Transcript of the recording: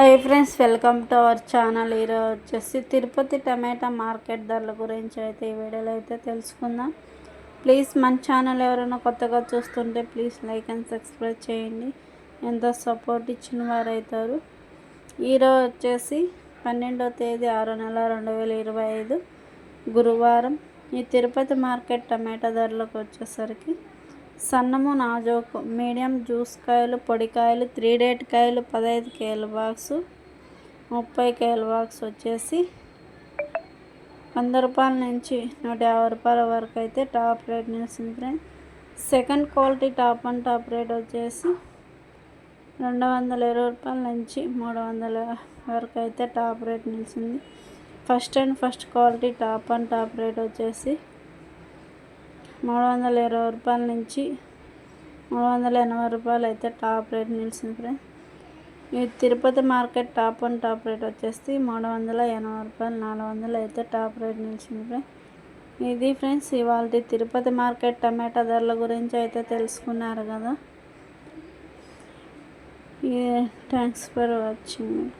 Hi friends welcome to our channel ఈరోజు వచ్చేసి తిరుపతి టమాటా market ధరల గురించి అయితే ఈ వీడియోలో అయితే తెలుసుకుందాం. ప్లీజ్ మన ఛానల్ ఎవరైనా కొత్తగా చూస్తుంటే ప్లీజ్ లైక్ అండ్ సబ్స్క్రైబ్ చేయండి. ఎంతో సపోర్ట్ ఇచ్చిన వారు అవుతారు ఈరోజు వచ్చేసి పన్నెండో తేదీ ఆరో నెల రెండు వేల ఇరవై ఐదు గురువారం ఈ తిరుపతి మార్కెట్ టమాటా ధరలకు వచ్చేసరికి సన్నము నాజోకు మీడియం జ్యూస్ కాయలు పొడికాయలు త్రీ డేట్ కాయలు పదహైదు కేల బాక్సు ముప్పై కేల బాక్స్ వచ్చేసి వంద రూపాయల నుంచి నూట యాభై రూపాయల వరకు అయితే టాప్ రేట్ నిలిచింది second quality top and top rate వచ్చేసి రెండు వందల ఇరవై రూపాయల నుంచి మూడు వందల వరకు అయితే టాప్ రేట్ నిలిచింది. First and first quality top and top rate వచ్చేసి మూడు వందల ఇరవై రూపాయల నుంచి మూడు వందల ఎనభై రూపాయలు అయితే టాప్ రేట్ నిలిచింది ఫ్రెండ్స్ ఈ Tirupati market top and top rate వచ్చేసి మూడు వందల ఎనభై రూపాయలు నాలుగు వందలు అయితే టాప్ రేట్ నిలిచింది ఫ్రెండ్స్ ఇది ఫ్రెండ్స్ ఇవాళ తిరుపతి మార్కెట్ టమాటా ధరల గురించి అయితే తెలుసుకున్నారు కదా. Thanks for watching.